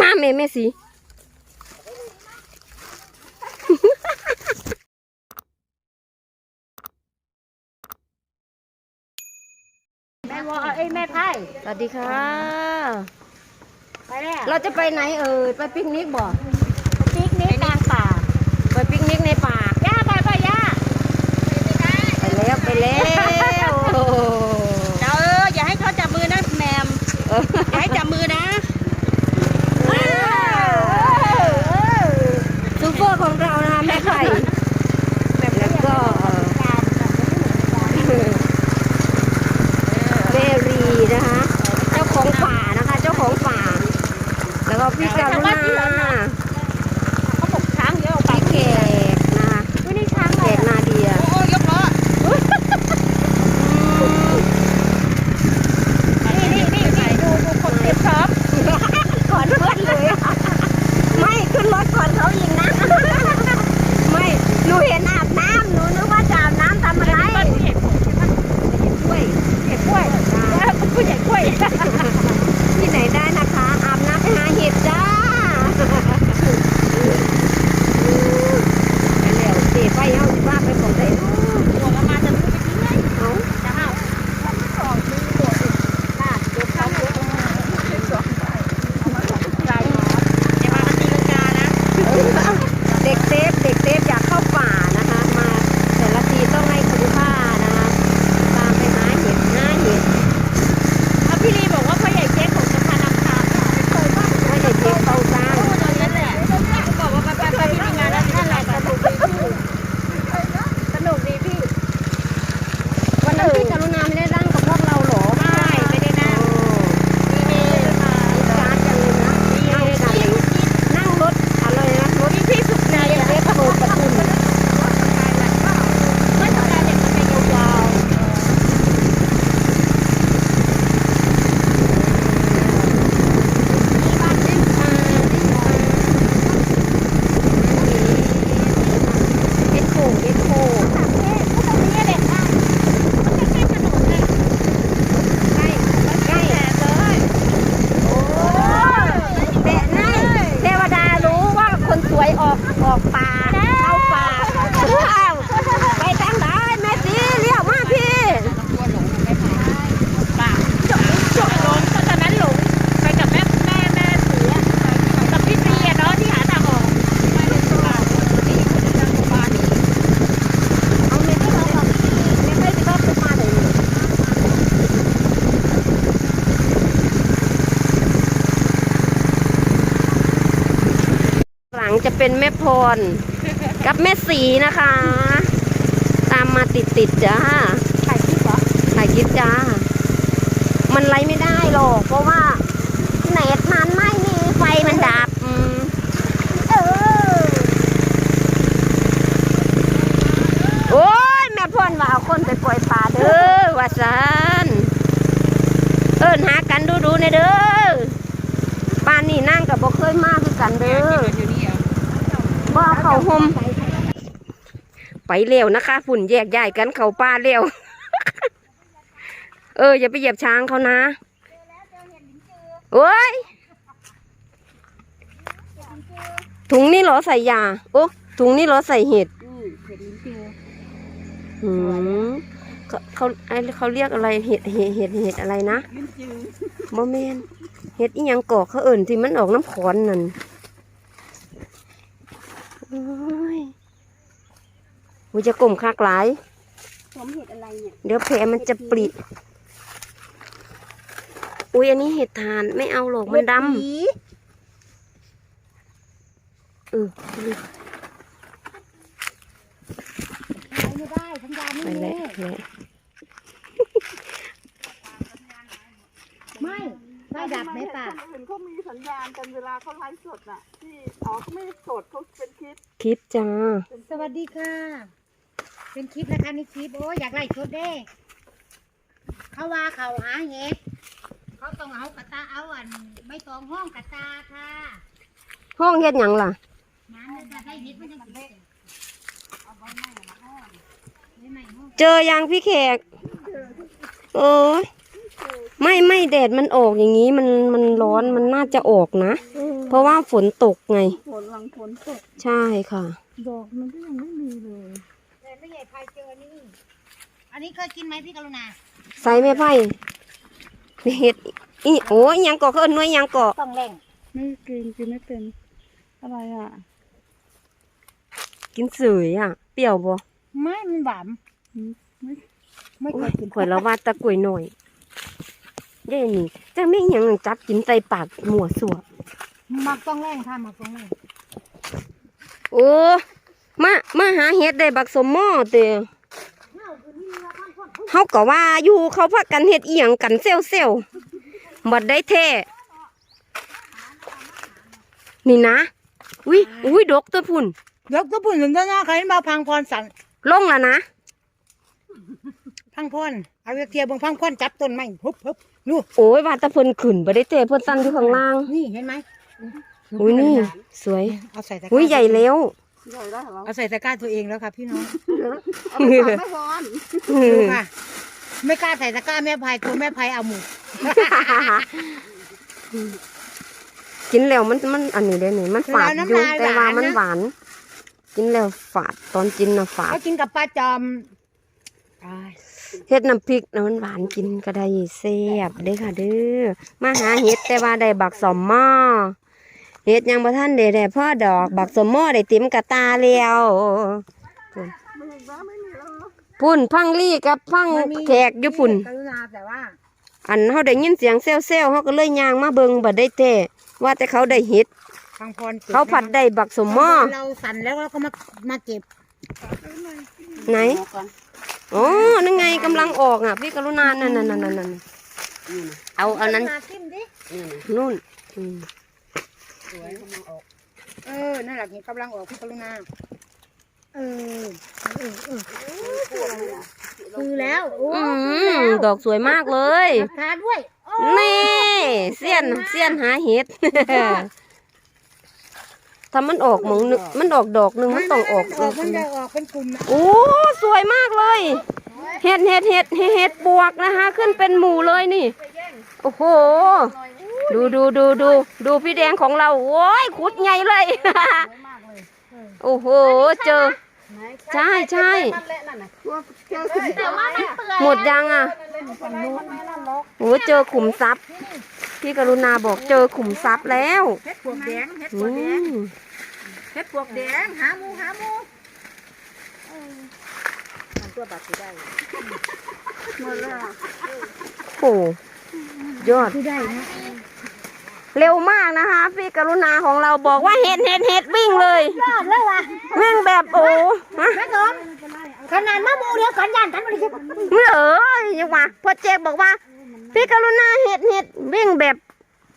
มาแม่แม่สีแม่วอเอ้ยแม่ไพ่สวัสดีค่ะ ไปแล้วเราจะไปไหนเอ่ยไปปิกนิกบ่ปิกนิกกลางป่าไปปิกนิกในป่าย่าไปไปย่าไปแล้วไปแล้วโอ้โห เอออย่าให้เขาจับมือนะแมม เอออย่าให้จับมือนะซูเปอร์ของเรานะคะแม่ไข่แล้วก็เอ่อเมรีนะคะเจ้าของป่านะคะ เจ้าของป่า แล้วก็พี่กรุณาเขา ร กับแม่สีนะคะ ตามมาติดติดๆจ้าถ่ายคลิปเหรอถ่ายคลิปจ้า มันไลฟ์ไม่ได้หรอก เพราะว่าเน็ตมันไม่มีไฟมันดับอืม เออ โอ้ย แม่พรว่าเอาคนไปปล่อยป่าเด้อว่าซันเอิ้นหากันดูดูๆในเด้อป่านนี้นั่งกับบ่เคยมาคือกันเด้อบ่เอาเขาห่ม ไปเร็วนะคะฝุ่นแยกย้ายกันเขาป่าเร็ว เออ อย่าไปเหยียบช้างเขานะโอ้ยถุงนี่เหรอใส่ยา โอ้ถุงนี่เหรอใส่เห็ดอืมเห็ดลิ้นจืออืมเขาเขาไอเขาเรียกอะไรเห็ดเห็ดเห็ดเห็ดอะไรนะลิ้นจือโมเมนเห็ดอีหยังกอกเขาเอิ่นที่มันออกน้ำขอนนั่นโอ้ย กูจะกลมคากหลายผมเห็ดอะไรเนี่ย เดี๋ยวแผลมันจะปริอุ้ยอันนี้เห็ดทานไม่เอาหรอกมันดำเออไม่ได้สัญญาณไปไม่แล้มีวไม่ไม่ดับไหมป่ะเห็นเขามีสัญญาณกันเวลาเขาไลฟ์สดน่ะที่อ๋อเขาไม่ได้สดเขาเป็นคลิป คลิปจ้า สวัสดีค่ะ เป็นคลิปนะคะนี่คลิปโอ้ยอยากไล่ชดเด้ เขาว่าเขาหาเห็ดเขาต้องเอากระตาเอาอันไม่ต้องห้องกระตาค่ะห้องเห็ดหยังล่ะน้ำจะได้เห็ดไม่ต้องกินเอาใบไม้มาห้องใบไม้ห้องเจอยังพี่แขกโอ้ยไม่ไม่แดดมันออกอย่างนี้มันมันร้อนมันน่าจะออกนะ เพราะว่าฝนตกไงฝนหลังฝนตกใช่ค่ะ ดอกมันก็ยังไม่มีเลยแต่ไม่ใหญ่ พายเจอนี่ อันนี้เคยกินไหมพี่กรุณาใส่ไม่ไผ่เห็ดอีโอ้ยยังเกาะเขาเอิ้นหน้อยยังเกาะต้องแรงไม่กินกินไม่เป็นอะไรอะ กินเสยอะ เปรี้ยวบ่ไม่มันหวานอืมไม่ไม่โอ้เคยยกินข่อยละว่าตะกล้วยหน่อยเด้นี่จังไม่หยังจับกินใส่ปากหมัวสัวมักต้องแรงค่ะมักต้องแรงโอ้ มามาหาเห็ดได้บักสมหม้อเตอเฮาก็ว่าอยู่เขาพักกันเฮ็ดอีหยังกันเซลเซลบัดได้แท้นี่นะอุ้ยอุ้ยดกตัวพุ่นยกตัวปุ่นถึงต้นหน้าใครมาพังพรสันลงแล้วนะ พังพรเอาเทียบบงพังพรจับต้นไม้ฮึบฮึบนู่นโอ้ยว่าแตะเพิ่นขึ้นบ่ได้แท้เพิ่นตั้นอยู่ข้างล่าง นี่เห็นไหมอุ้ยนี่ สวยเอาใส่ตะกร้าอุ้ยใหญ่แล้ว ใหญ่แล้วเหรอเอาใส่ตะกร้าตัวเองแล้วค่ะพี่น้องเอาไปฝากไม่ร้อนดูค่ะ ไม่กล้าใส่ตะกร้าแม่พายตัวแม่พายเอาหมูกินแล้วมันมันอันนี้เด้นี่มันฝาดอยู่แต่ว่ามันหวาน กินแล้วฝาดตอนกินน่ะฝาดเขากินกับปลาจอมตายเฮ็ดน้ำพริกนะมันหวานกินก็ได้แซ่บเด้อค่ะเด้อมาหาเฮ็ดแต่ว่าได้บักสมหม้อ เฮ็ดยังบ่ทันได้ได้พ่อดอกบักสมหม้อได้เต็มกระตาแล้วไม่เห็นว่าไม่มีแล้วเนอะพุ่นพังลี่กับพังมันมีแขกอยู่พุ่นกรุณาแต่ว่าอันเฮาได้ยินเสียงแซวๆเฮาก็เลยย่างมาเบิ่งบ่ได้แท้ว่าแต่เขาได้เฮ็ดพังพรก็บเขาผัดได้บักสมหม้อเราสั่นแล้วเราก็มามาเก็บไหนเอาก่อนอ๋อนั่นไงกำลังออกอะพี่กรุณานั่นนั่นนั่นนั่นเอาเอานั้น มาจิ้มดินู่นอืมเออนั่นแหละนี่กำลังออกพี่กรุณาเออเออเออคือแล้วโอ้อืคือมแล้วดอกสวยมากเลย ราคาด้วยโอ้นี่เสี้ยนเสี้ยนหาเห็ด ถ้ามันออกหมองหนึงมันออกดอกหนึ่งมันต้องออกออกมันจะออกเป็นกลุ่มนะโอ้สวยมากเลย เห็ดเห็ดเห็ดเห็ดเห็ดบวกนะคะ ขึ้นเป็นหมู่เลยนี่ โอ้โหดูดูดูดูดูพี่แดงของเราโอ้ยขุดใหญ่เลยโอ้โห เจอใช่ใช่ตัวเจอขุมทรัพย์ไหมอะหมดยังอะโอ้เจอขุมทรัพย์พี่กรุณาบอกเจอขุมทรัพย์แล้วเฮ็ดปวกแดงเฮ็ดอืปวกแดงมเฮ็ดปวกแดงหาหมูหาหมูตัวบาดสิได้หมดแล้วโอ้ ยอด ที่ได้นะเร็วมากนะคะ พี่กรุณาของเราบอกว่าเห็ดเห็ดเห็ดวิ่งเลยยอดเลยว่ะวิ่งแบบโอ้ฮะแม่สมขนาดมะมูเดียวกันยันกันไม่ได้คิดเมื่อเอ้ยยังว่าพอเจกบอกว่า พี่กรุณาเห็ดเห็ดวิ่งแบบ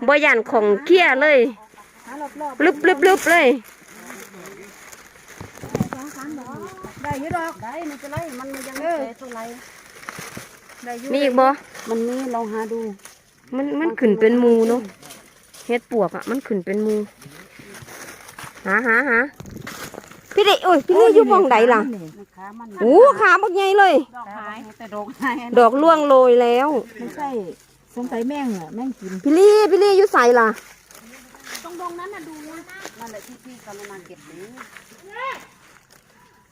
บยันของเคี้ยเลยหารอบลึบลึบลึบเลยๆได้อยี่ดอกได้ไม่เป็นไรมันยังไม่แก่เท่าไหร่ได้อยี่มีอีกบ่มันมีลองหาดู มันมันขึ้นเป็นหมูเนาะเห็ดปวกอะ มันขึ้นเป็นหมูหาหาหาพี่เด็กโอ้ยพี่เด็กอยู่มองใดล่ะนะคะมันโอ้ขาบักใหญ่เลย ดอกหายแต่ดอกหายดอกล่วงโรยแล้วไม่ใช่สงสัยแม่งอะแม่งกินพี่ลี่พี่ลี่อยู่ใส่ล่ะตรงตรงนั้นน่ะดูนะนั่นแหละที่พี่กำลังเก็บนี้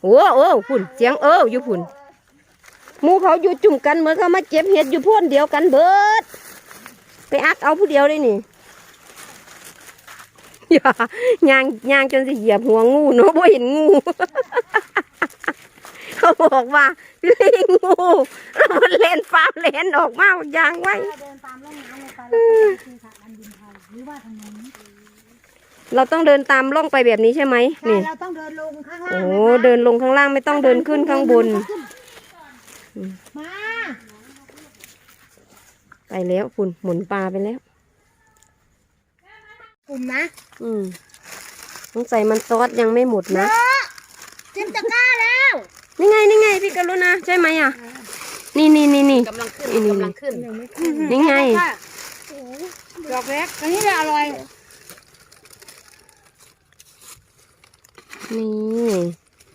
โอ้โอ้พุ่นเสียงเอออยู่พุ่นหมูเขาอยู่จุ่มกันเหมือนเขามาเก็บเห็ดอยู่พ่นเดียวกันเบิด ไปอักเอาผู้เดียวเลยนี่อย่ายางยางจนสิเหยียบหัวงูเนาะบ่เห็นงู เขาบอกว่าลิงงูแล้วมันเล่นฟ้าเล่นออกมายางไว้ เดินตามร่องน้ำลงไปแล้วก็ไปที่สระอันดินไทยหรือว่าทางนู้นเราต้องเดินตามล่องไปแบบนี้ใช่ไหมใช่นี่ เราต้องเดินลงข้างล่างโอ้นะคะเดินลงข้างล่างไม่ต้องเดินขึ้นข้างบนมา ไปแล้วพุ่นหมุนปลาไปแล้ว กลุ่มนะอืมสงสัยมันซอสยังไม่หมดนะจิ้มตะกร้าแล้วนี่ไงนี่ไงพี่กรุณาใช่ไหมอะ นี่นี่นี่นี่ กำลังขึ้นนี่นี่กำลังขึ้นนี่ไง ดอกเล็กอันนี้แหละอร่อยนี่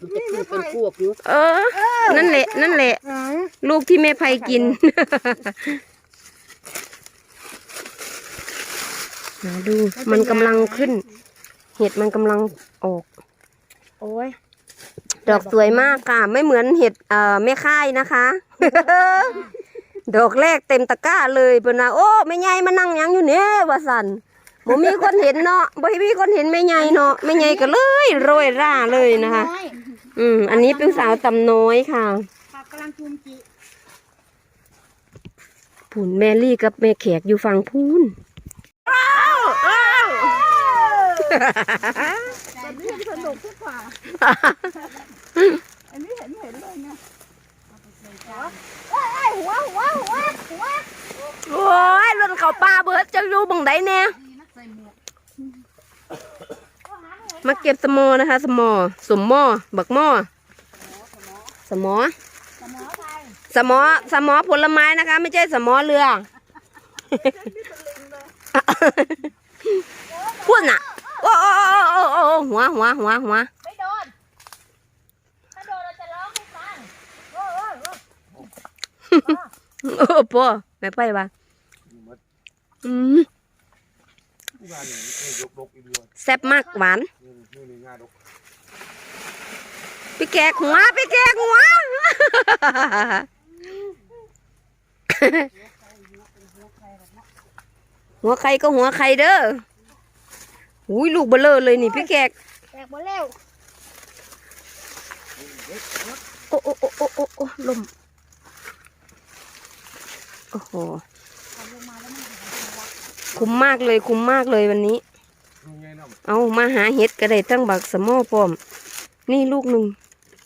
มันจะขึ้นเป็นพวกอยู่เออ นั่นแหละ นั่นแหละอ๋อลูกที่แม่ไพกิน หาดูมันกำลังขึ้น เห็ดมันกำลังออก โอ้ยดอกสวยมากค่ะ ไม่เหมือนเห็ดเอ่อแม่ค่ายนะคะ ดอกแรกเต็มตะกร้าเลยเพิ่นว่าโอ้แม่ใหญ่มานั่งหยังอยู่เนี่ยว่าสั่นบ่มีคนเห็นเนาะบ่มีคนเห็นแม่ใหญ่เนาะแม่ใหญ่ก็เลยโรยร่าเลยนะคะน้อยอืม อันนี้เป็นสาวตำน้อยค่ะ ผักกำลังจุมจิ ผุนแมรี่กับแม่แขกอยู่ฝั่งพูนอ้าวอ้าว ต่นี่สนุกที่กว่า อันนี้เห็นเห็นเลยเนี่ยหัวหัวหัวหัวโอ้ยรถเขาปลาเบิดจะอยู่บังไดแน่ดีนักใส่หมาเก็บสมอนะคะ สมอสมมอบักมอสมอสมอ สมอสมอผลไม้นะคะ ไม่ใช่สมอเรือพูดน่ะ โอ้โอ้โอ้โอ้โอ้หัวหัวหัวหัวไม่โดนถ้าโดนเราจะร้องให้ฟังโอ้โอ้โอ้โอ้พ่อไม่ไปวะอืมงอีกด้วยแซ่บมากหวานพี่แกกหัวพี่แกกหัวหัวใครก็หัวใครเด้อ อุ้ยลูกเบลเลอเลยนี่พี่แกกแตกหมดแล้วโอ้โอ้โอ้โอ้โอ้โอ้ลมโอ้โหคุ้มมากเลยคุ้มมากเลยวันนี้นี่ไงน้ำเอามาหาเห็ดก็ได้ตั้งบักสะหมอพร้อม นี่ลูกหนึ่ง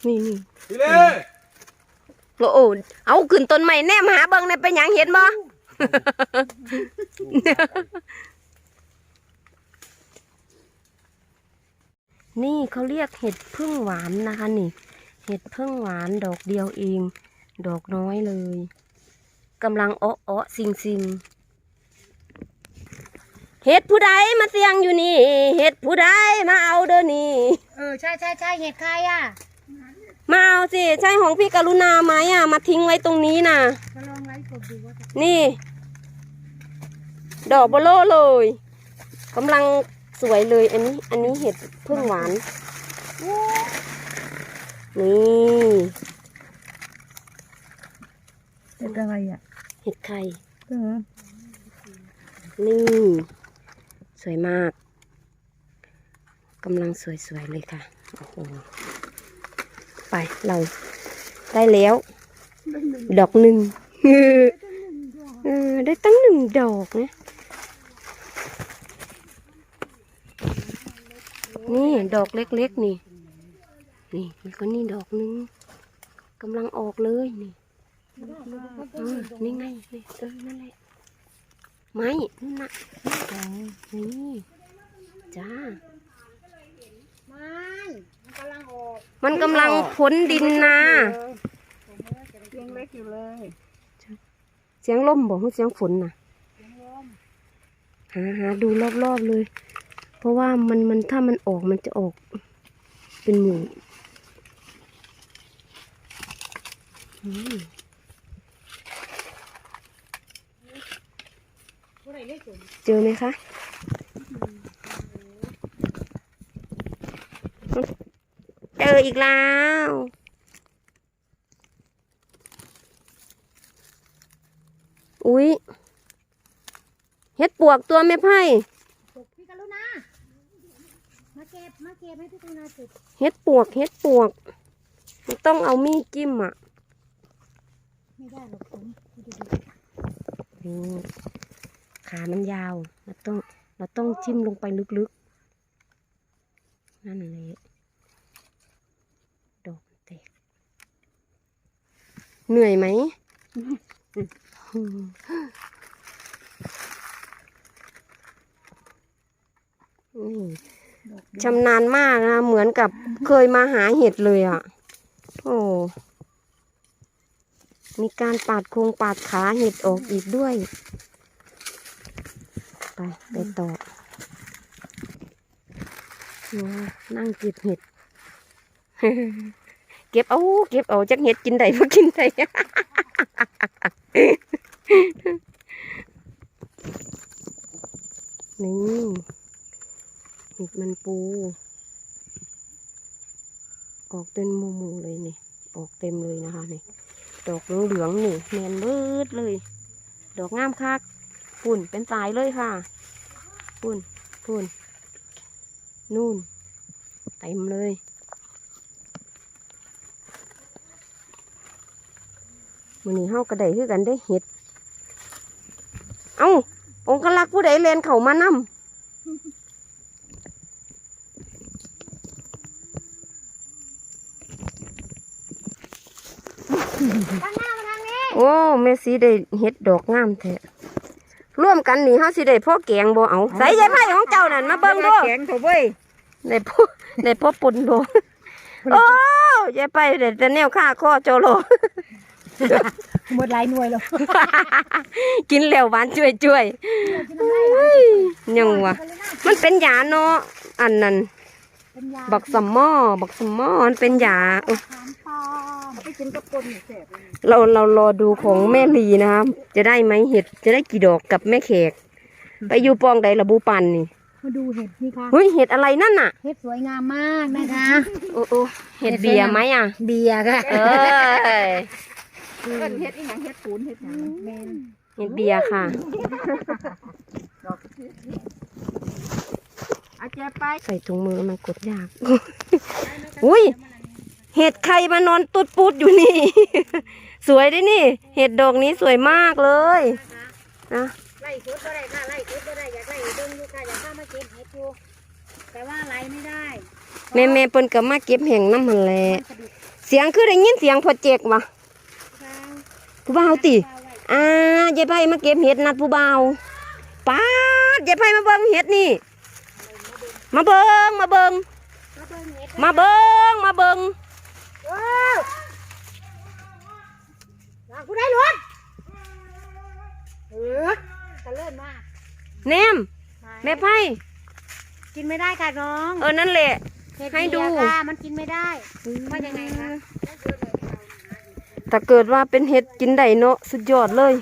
นี่นี่พี่เล่โอ้โอ้เอาขึ้นต้นใหม่แนมหาเบิ่งในไปหยังเห็นบ่ นี่เขาเรียกเห็ดพึ่งหวานนะคะนี่ เห็ดพึ่งหวานดอกเดียวเอง ดอกน้อยเลยกำลังเอ้อเอ้อสิงสิงเห็ดผู้ใดมาเสียงอยู่นี่ เห็ดผู้ใดมาเอาเด้อนี่ เออใช่ใช่ใช่เห็ดใครอะมาเอาสิ ใช่ของพี่กรุณาไหมอะ มาทิ้งไว้ตรงนี้น่ะจะลองไลฟ์สดดูว่าจะนี่ ดอกเบลโลเลยกำลัง สวยเลยอันนี้ อันนี้เห็ดพึ่งหวาน นี่เป็นอะไรอะ เห็ดไข่เออนี่ สวยมากกำลังสวยๆเลยค่ะ โอ้โห ไปเราได้แล้ว ดอกหนึ่งเออได้ตั้งหนึ่งดอกนะ นี่ดอกเล็กๆนี่ นี่แล้วก็นี่ดอกหนึ่งกำลังออกเลยนี่เออนี่ไงนี่เออนั่นแหละไม่นั่นน่ะนี่จ้าไม่มันกำลังออกมันกำลังพ้นดินนา ยังเล็กอยู่เลยเสียงลมบอกว่าเสียงฝนน่ะ หาหาดูรอบๆเลย เพราะว่ามันมันถ้ามันออกมันจะออกเป็นหมูเรียกผมเจอไหมคะเจออีกแล้วอุ๊ยเฮ็ดปวกตัวไม่ไพ่ ตกพี่กรุณา มาเก็บ มาเก็บให้พี่กรุณาเก็บเฮ็ดปวกเฮ็ดปวกมันต้องเอามีดจิ้มอะไม่ได้หรอกผมดูดูนี่ขามันยาวเราต้องเราต้องจิ้มลงไปลึกๆ นั่นเลยดอกมันแตกเหนื่อยไหม นี่ ชำนาญมากนะ เหมือนกับเคยมาหาเห็ดเลยอะ โอ้ มีการปาดโครงปาดขาเห็ดออกอีกด้วย ไป ไปต่อนั่งเก็บเห็ด เก็บเอาเก็บเอาจักเห็ดกินได้บ่กินได้นี่ มันปู ออกเป็นหมูเลยนี่ ออกเต็มเลยนะคะนี่ ดอกเหลืองๆนี่แมนเบิดเลย ดอกงามคักปุ่นเป็นสายเลยค่ะปุ่นปุ่นนู่น เต็มเลยมันนี้เฮากระไดคือกันได้เห็ด เอ้าองค์กลักษ์ผู้ใดเรียนเขามานำ ทางหน้ามาทางนี้ โอ้แม่สีได้เฮ็ดดอกงามแท้ร่วมกันนี่เฮาสิได้พ่อแกงบ่เอาใส่ยายไผ่ของเจ้านั่นมาเบิ่งดูแข็งเถอะเว้ยได้พ่อได้พ่อปุ่นบ่โอ้ยายไผ่ได้แต่แนวค่าข้อโจโลหมดหลายหน่วยแล้วกินแล้วหวานช่วยช่วยๆยังวะมันเป็นยาเนาะอันนั้นเป็นยาบักสมหมอบักสมหมอมันเป็นยา ไปกินกับปนนี่แสบเลยเราเรารอดูของแม่ลีนะครับ จะได้ไหมเห็ดจะได้กี่ดอกกับแม่แขก ไปอยู่ปองใดระบูปันนี่มาดูเห็ดนี่ค่ะเฮ้ยเห็ดอะไรนั่นน่ะ เห็ดสวยงามมากนะคะ โอ้โอ้เห็ดเบียร์ไหมอะ เบียร์ค่ะเอ้ยเอิ้นเฮ็ดอีหยังเฮ็ดปูนเฮ็ดหยังเมนเห็ดเบียร์ค่ะอาเจ๊ไปใส่ถุงมือมันกดยาก อุ้ย เห็ดใครมานอนตุดปุดอยู่นี่ สวยด้วยนี่ เห็ดดอกนี้สวยมากเลยนะไล่ชุดก็ได้ค่ะไล่ชุดก็ได้อยากไล่เบิ้งอยู่ค่ะอยากเข้ามาเก็บเห็ดอยู่แต่ว่าไล่ไม่ได้แม่แม่เปิ้นก็มาเก็บแห่งน้ำมันแหละกระดูกเสียงคือได้ยินเสียงพอเจกวะฟางผู้บ่าวติเอาไว้อ่ายายไพ่มาเก็บเห็ดนัดผู้บ่าวป้าดยายไพ่มาเบิ่งเห็ดนี่ มาเบิ่งมาเบิ่งมาเบิ้งเห็ดมาเบิ่ง มาเบิ่งว้าววางผู้ได้หล้วนเออตะเลิ่นมากแนมแม่ไพ่กินไม่ได้ค่ะน้องเออนั่นแหละ เห็ดให้ดู เบียร์ค่ะมันกินไม่ได้ว่ายังไงคะถ้าเกิดว่าเป็นเห็ดกินได้เนาะสุดยอดเลย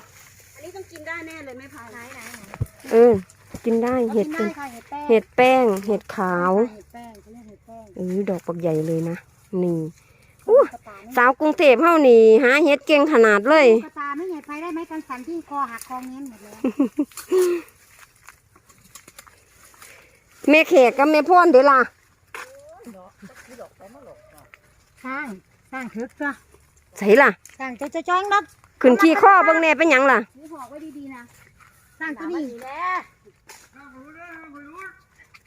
อันนี้ต้องกินได้แน่เลยไม่พายไหนไหนไหนเออ กินได้เห็ดกิเป็นนได้ค่ะเห็ดแป้งเห็ดแป้ง เห็ดขาว เห็ดแป้งเขาเรียกเห็ดแป้งเออดอกปักใหญ่เลยนะนี่อู้กระตาไม่ สาวกรุงเทพเฮานี่หาเห็ดเก่งขนาดเลยกระตาไม่ใหญ่ไปได้ไหมกันสันที่คอหักคอเงี้ยหมดแล้วแม่แขกกับแม่พ่อนเด้อล่ะสร้างสร้างถึกจ้ะใส่ล่ะสร้างจะจะจ้องนักขึ้นขี้ข้อเบิ่งแหน่เป็นหยังล่ะนี่บอกไว้ดีๆนะสร้างตัวนี้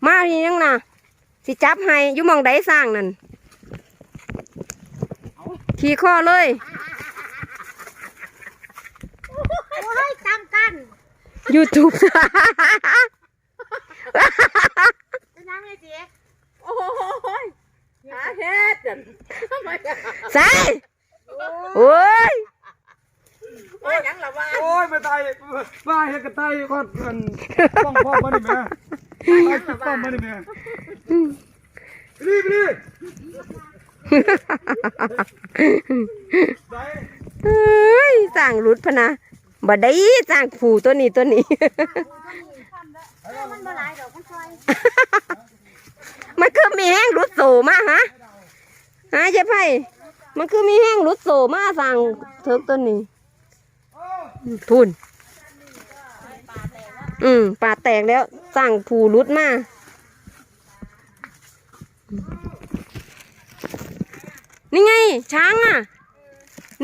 มาทีนึงนะสิจับให้อยู่หมองใดสร้างนั่น ขี่ข้อเลยโอ้ยจำกัน YouTube จะนั่งไงเจ๊โอ้ยหาเฮ็ดจันทำไมอะใส่โอ้ยว่าหยังละว่าโอ้ยไม่ตายบ้าเฮ็ดกระต่ายก็อันป้องพ่อมาดิแม่ตายป้องมาดิแม่รีบรีบไป เอ้ยสร้างรุดพะนะบ่ได้สร้างผูตัวนี้ตัวนี้ มันคือมีแห้งรุดโสมาฮะฮะเจ๊ไพ่มันคือมีแห้งรุดโสมาสร้างเถิกตัวนี้ทุนอืมป่าแตกแล้วสร้างผูรุดมา นี่ไง ช้างอะ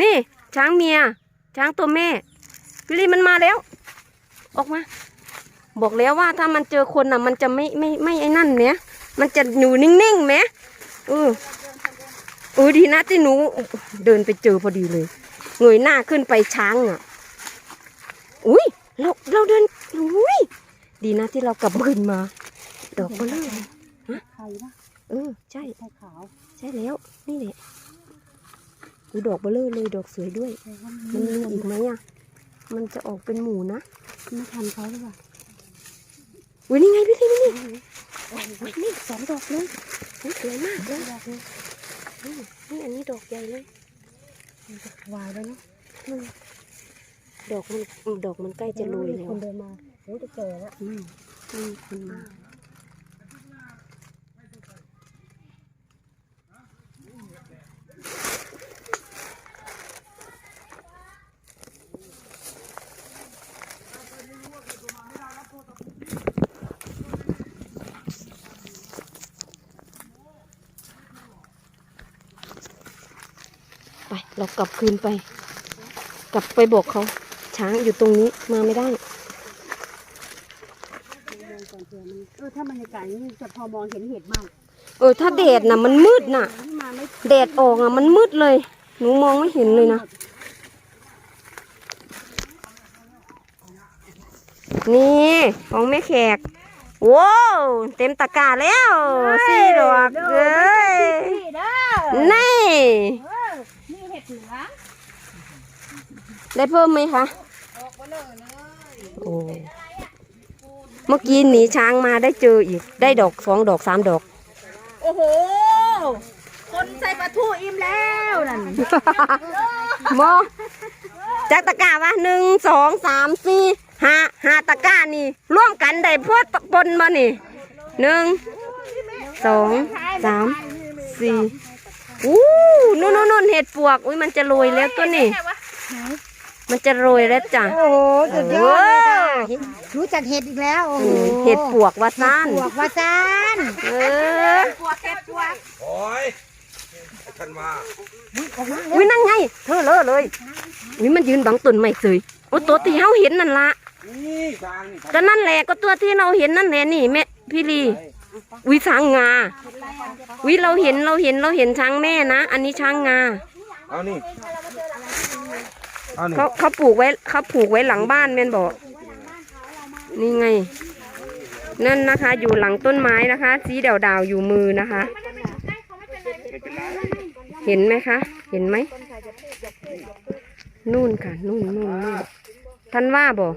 นี่ ช้างเมีย ช้างตัวแม่พี่ลีมันมาแล้ว ออกมา บอกแล้วว่าถ้ามันเจอคนอะ มันจะไม่ไม่ไม่ไอ้นั่นเนี้ยมันจะอยู่นิ่งๆไหมเออเออดีนะที่หนู เดินไปเจอพอดีเลยเงยหน้าขึ้นไปช้างอะ อุ้ยเราเราเดินอุ้ยดีนะที่เรากลับบืนมา ดอกเบลเลยไข่ปะเออ ใช่ไข่ขาว ใช่แล้ว นี่แหละดูดอกเบลเลอร์เลยดอกสวยด้วย มันมีอีกไหมอะ มันจะออกเป็นหมูนะไม่ทันเขาหรือเปล่าอุ้ยนี่ไงพี่ทีนี่นี่นี่สองดอกเลยอุ๊ยสวยมากเลยนี่นี่อันนี้ดอกใหญ่เลยวายแล้วเนาะดอกมันดอกมันใกล้จะโรยแล้ควนเดินมาโอ้จะแก่แล้วอืมอืมขึ้นมา เรากลับคืนไป กลับไปบอกเขาช้างอยู่ตรงนี้มาไม่ได้เออถ้าบรรยากาศนี้จะพอมองเห็นเห็ดมากเออถ้าแดดน่ะมันมืดน่ะที่มาไม่แดดออกอะมันมืดเลย หนูมองไม่เห็นเลยนะ นี่ของแม่แขกว้าวเต็มตะกร้าแล้วสี่ดอกเอ้ยนี่เด้อนี่เออนี่เห็ดเหลือง ได้เพิ่มไหมคะโอ้เมื่อกี้หนีช้างมาได้เจออีก ได้ดอกสองดอกสามดอก โอ้โห คนใส่ปลาทูอิ่มแล้วนั่นโมจากตะกร้าวะหนึ่งสองสามสี่ห้าห้าตะกร้านี่ ร่วมกันได้พอตะปนมานี่หนึ่งสองสามสี่อู้นู่นนู่นนู่นเห็ดปวก อุ้ยมันจะโรยแล้วตัวนี่ มันจะโรยแล้วจ้ะโอ้โหสุดยอดเลยค่ะโอ้รู้จักเห็ดอีกแล้วโอ้อืโหมเห็ดปวกวาซานปวกว่าซานเออโอ้ยท่านมาอุ้ยนั่นไงเธอเลอะเลยอุ้ยมันยืนบังต้นไม้เสยโอ้ตัวที่เฮาเห็นนั่นละนี่ทางนี่ก็นั่นแหละก็ตัวที่เราเห็นนั่นแหละนี่แม่พี่ลีวิช้างงาวิเราเห็นเราเห็นเราเห็นช้างแม่นะ อันนี้ช้างงาเอานี่ เอานี่เขาเขาปลูกไว้เขาปลูกไว้หลังบ้านแม่นบอกนี่ไง นั่นนะคะ อยู่หลังต้นไม้นะคะ สีดาวดาวๆอยู่มือนะคะ เห็นไหมคะ เห็นไหมนู่นค่ะ นู่นนู่นนู่นท่านว่าบอก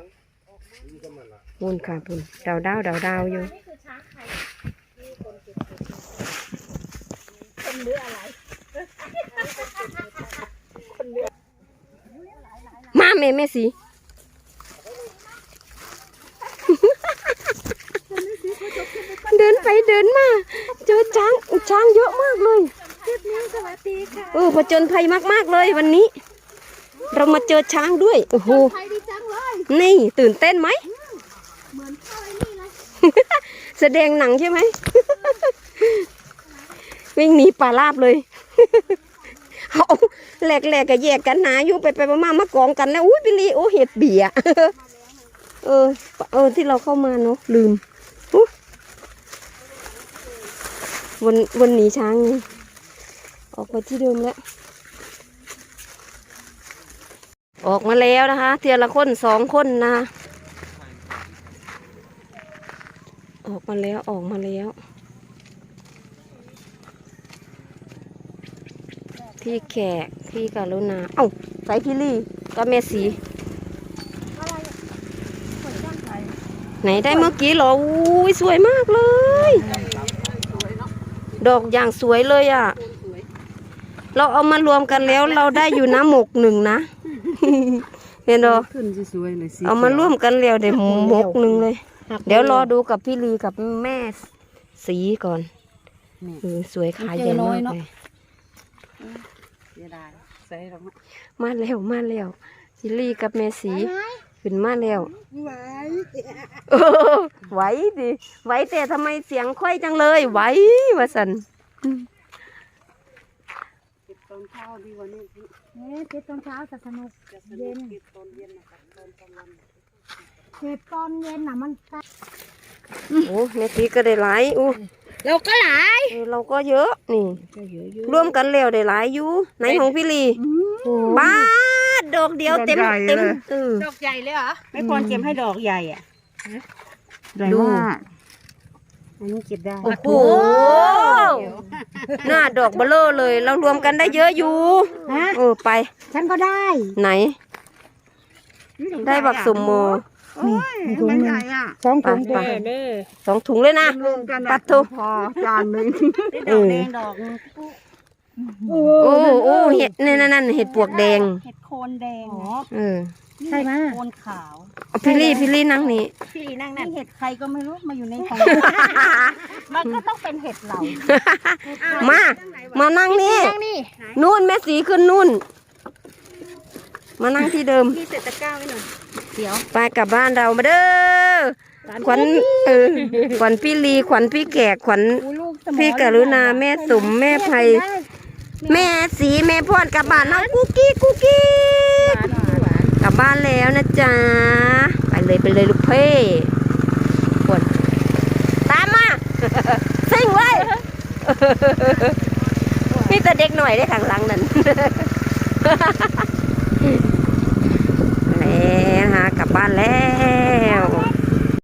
นู่นค่ะปุ่นดาวดาวดาวดาวอยู่ มาแม่แม่สีเดินไปเดินมา เจอช้างช้างเยอะมากเลยเออผจญภัยมากๆเลยวันนี้ เรามาเจอช้างด้วยโอ้โหนี่ตื่นเต้นไหมแสดงหนังใช่ไหมวิ่งหนีป่าราบเลยเอา แหลกๆกะแยกกันหนาอยู่ไปไปมามากองกันแล้วอุ้ยบิลลี่โอ้เห็ดเบียเออ เออที่เราเข้ามาเนาะลืมอุ๊ยวนวนหนีช้างไงออกไปที่เดิมแล้ว ออกมาแล้วนะคะเทียละคนสองคนนะคะออกมาแล้วออกมาแล้ว พี่แขก พี่กรุณาเอ้าใส่พี่ลี่ก็แม่สี ไหนได้เมื่อกี้เหรออุ้ยสวยมากเลย ดอกอย่างสวยเลยอะ เราเอามารวมกันแล้วเราได้อยู่นะหมกหนึ่งนะเห็นดอขึ้นสวยเลยสิเอามาร่วมกันแล้วได้หมกหนึ่งเลย เดี๋ยวรอดูกับพี่ลีกับแม่สีก่อนเออสวยขายใหญ่มากเลยเสียดาย ใส่หรอกมาแล้วมาแล้วพี่ลีกับแม่สีขึ้นมาแล้วไหวเออไหวดิไหวแต่ทำไมเสียงค่อยจังเลยไหววะสันตอนเช้าดีกว่านี้เอ๊ะเก็บตอนเช้าจะสนุกจะสเย็นุกนเก็บตอนเย็นนะครับตอนกลางวันเก็บตอนเย็นน่ะมันโอ้แม่สีก็ได้หลายอู้ เราก็หลายเออเราก็เยอะนี่ ก็เยอะอยู่รวมกันแล้วได้หลายอยู่ไหนของพี่ลีบ้าดดอกเดียวเต็มเต็มเออ ดอกใหญ่เลยเหรอ ไม่ควรเก็บให้ดอกใหญ่อะดูอันนี้เก็บได้ โอ้โหหน้าดอกเบลอเลย เรารวมกันได้เยอะอยู่ฮะ เออไป ฉันก็ได้ไหน ได้บักสมโม นี่มันใหญ่อะสองถุงไปเด้สองถุงเลยนะ รวมกันปัอะดทุพอจานหนึ่งเออแดงดอกนึงโอ้โอ้โอ้เห็ดนี่นั่นนั่นเห็ดปวกแดง เห็ดโคนแดงเออใช่ไหมโคนขาวเอาพี่ลี่พี่ลี่นั่งนี่พี่นั่งนั่นเห็ดใครก็ไม่รู้มาอยู่ในของ มันก็ต้องเป็นเห็ดเหล่ามา มานั่งนี่ นั่งนี่นู่นแม่สีขึ้นนู่น มานั่งที่เดิมพี่เสร็จตะกร้าไว้หน่อย เดี๋ยวไปกลับบ้านเรามาเด้อขวัญเออขวัญพี่ลีขวัญพี่แขกขวัญอู้ลูกสมอพี่กรุณาแม่สุมแม่ไพแม่สีแม่พรกลับบ้านแล้วกุ๊กกี้กุ๊กกี้หวานหวานกลับบ้านแล้วนะจ๊ะไปเลยไปเลยลูกเพ่ขวดตามมาซิ่งเลยนี่แต่เด็กหน่อยได้ข้างหลังนั่นแล้วฮะกลับ บ้านแล้ว